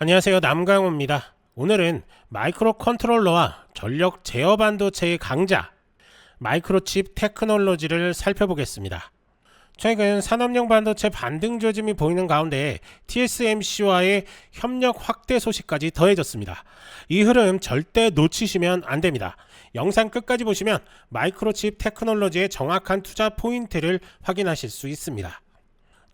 안녕하세요. 남강호입니다. 오늘은 마이크로 컨트롤러와 전력 제어 반도체의 강자 마이크로칩 테크놀로지를 살펴보겠습니다. 최근 산업용 반도체 반등 조짐이 보이는 가운데 TSMC와의 협력 확대 소식까지 더해졌습니다. 이 흐름 절대 놓치시면 안 됩니다. 영상 끝까지 보시면 마이크로칩 테크놀로지의 정확한 투자 포인트를 확인하실 수 있습니다.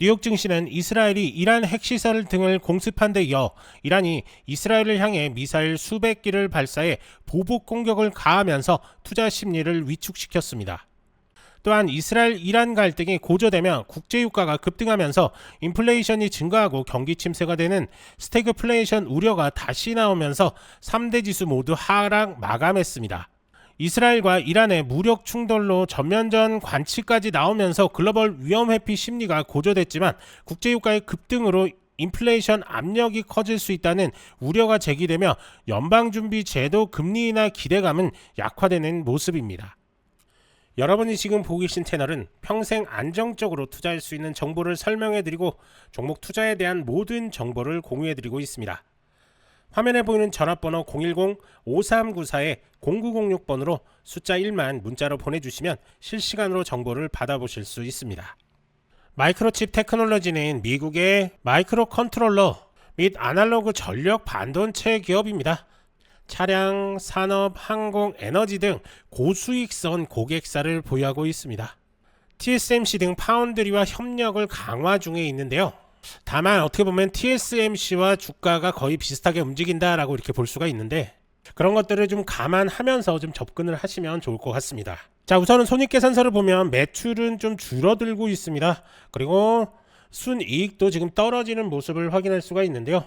뉴욕 증시는 이스라엘이 이란 핵시설 등을 공습한 데 이어 이란이 이스라엘을 향해 미사일 수백 기를 발사해 보복 공격을 가하면서 투자 심리를 위축시켰습니다. 또한 이스라엘 이란 갈등이 고조되며 국제 유가가 급등하면서 인플레이션이 증가하고 경기 침체가 되는 스태그플레이션 우려가 다시 나오면서 3대 지수 모두 하락 마감했습니다. 이스라엘과 이란의 무력 충돌로 전면전 관치까지 나오면서 글로벌 위험 회피 심리가 고조됐지만 국제 유가의 급등으로 인플레이션 압력이 커질 수 있다는 우려가 제기되며 연방준비 제도 금리 인하 기대감은 약화되는 모습입니다. 여러분이 지금 보고 계신 채널은 평생 안정적으로 투자할 수 있는 정보를 설명해 드리고 종목 투자에 대한 모든 정보를 공유해 드리고 있습니다. 화면에 보이는 전화번호 010-5394-0906번으로 숫자 1만 문자로 보내주시면 실시간으로 정보를 받아보실 수 있습니다. 마이크로칩 테크놀로지는 미국의 마이크로 컨트롤러 및 아날로그 전력 반도체 기업입니다. 차량, 산업, 항공, 에너지 등 고수익선 고객사를 보유하고 있습니다. TSMC 등 파운드리와 협력을 강화 중에 있는데요. 다만 어떻게 보면 TSMC와 주가가 거의 비슷하게 움직인다라고 이렇게 볼 수가 있는데 그런 것들을 좀 감안하면서 좀 접근을 하시면 좋을 것 같습니다. 자, 우선은 손익계산서를 보면 매출은 좀 줄어들고 있습니다. 그리고 순이익도 지금 떨어지는 모습을 확인할 수가 있는데요.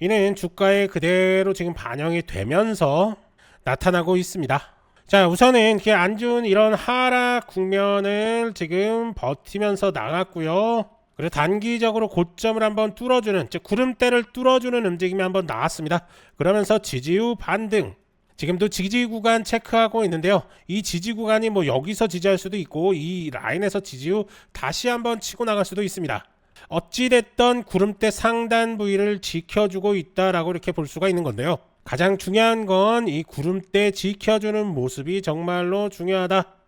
이는 주가에 그대로 지금 반영이 되면서 나타나고 있습니다. 자, 우선은 안 좋은 이런 하락 국면을 지금 버티면서 나갔고요. 그리고 단기적으로 고점을 한번 뚫어주는 즉 구름대를 뚫어주는 움직임이 한번 나왔습니다. 그러면서 지지 후 반등. 지금도 지지 구간 체크하고 있는데요. 이 지지 구간이 뭐 여기서 지지할 수도 있고 이 라인에서 지지 후 다시 한번 치고 나갈 수도 있습니다. 어찌됐던 구름대 상단 부위를 지켜주고 있다라고 이렇게 볼 수가 있는 건데요. 가장 중요한 건 이 구름대 지켜주는 모습이 정말로 중요하다.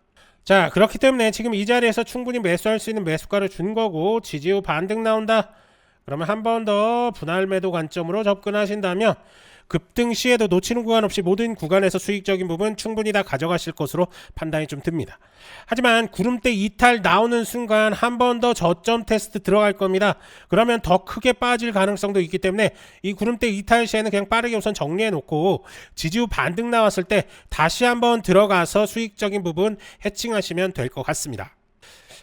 자, 그렇기 때문에 지금 이 자리에서 충분히 매수할 수 있는 매수가를 준 거고 지지 후 반등 나온다. 그러면 한 번 더 분할 매도 관점으로 접근하신다면 급등 시에도 놓치는 구간 없이 모든 구간에서 수익적인 부분 충분히 다 가져가실 것으로 판단이 좀 듭니다. 하지만 구름대 이탈 나오는 순간 한 번 더 저점 테스트 들어갈 겁니다. 그러면 더 크게 빠질 가능성도 있기 때문에 이 구름대 이탈 시에는 그냥 빠르게 우선 정리해 놓고 지지 후 반등 나왔을 때 다시 한번 들어가서 수익적인 부분 해칭하시면 될 것 같습니다.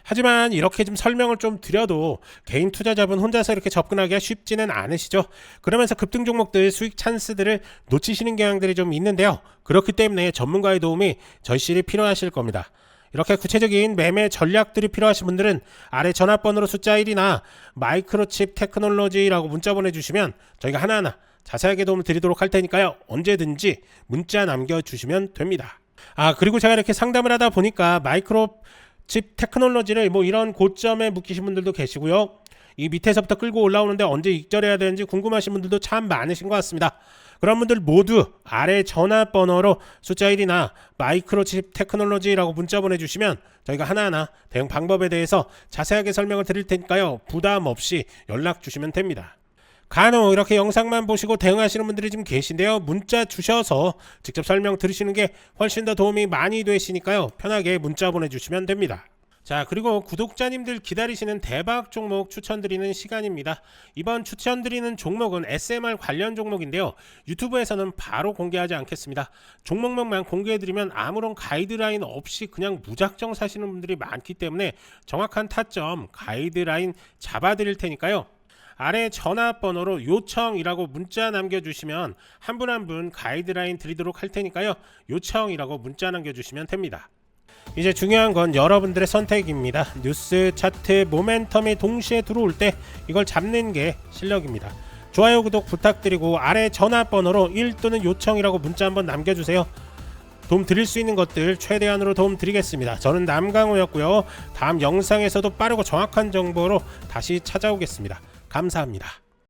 하지만 이렇게 좀 설명을 좀 드려도 개인 투자자분 혼자서 이렇게 접근하기가 쉽지는 않으시죠. 그러면서 급등 종목들 수익 찬스들을 놓치시는 경향들이 좀 있는데요. 그렇기 때문에 전문가의 도움이 절실히 필요하실 겁니다. 이렇게 구체적인 매매 전략들이 필요하신 분들은 아래 전화번호로 숫자 1이나 마이크로칩 테크놀로지라고 문자 보내주시면 저희가 하나하나 자세하게 도움을 드리도록 할 테니까요. 언제든지 문자 남겨주시면 됩니다. 아, 그리고 제가 이렇게 상담을 하다 보니까 마이크로 칩 테크놀로지를 뭐 이런 고점에 묶이신 분들도 계시고요. 이 밑에서부터 끌고 올라오는데 언제 익절해야 되는지 궁금하신 분들도 참 많으신 것 같습니다. 그런 분들 모두 아래 전화번호로 숫자 1이나 마이크로칩 테크놀로지라고 문자 보내주시면 저희가 하나하나 대응 방법에 대해서 자세하게 설명을 드릴 테니까요. 부담 없이 연락 주시면 됩니다. 간혹 이렇게 영상만 보시고 대응하시는 분들이 좀 계신데요. 문자 주셔서 직접 설명 들으시는 게 훨씬 더 도움이 많이 되시니까요. 편하게 문자 보내주시면 됩니다. 자, 그리고 구독자님들 기다리시는 대박 종목 추천드리는 시간입니다. 이번 추천드리는 종목은 SMR 관련 종목인데요. 유튜브에서는 바로 공개하지 않겠습니다. 종목명만 공개해드리면 아무런 가이드라인 없이 그냥 무작정 사시는 분들이 많기 때문에 정확한 타점, 가이드라인 잡아드릴 테니까요. 아래 전화번호로 요청이라고 문자 남겨주시면 한 분 한 분 가이드라인 드리도록 할 테니까요. 요청이라고 문자 남겨주시면 됩니다. 이제 중요한 건 여러분들의 선택입니다. 뉴스, 차트, 모멘텀이 동시에 들어올 때 이걸 잡는 게 실력입니다. 좋아요, 구독 부탁드리고 아래 전화번호로 1 또는 요청이라고 문자 한번 남겨주세요. 도움 드릴 수 있는 것들 최대한으로 도움 드리겠습니다. 저는 남강호였고요. 다음 영상에서도 빠르고 정확한 정보로 다시 찾아오겠습니다. 감사합니다.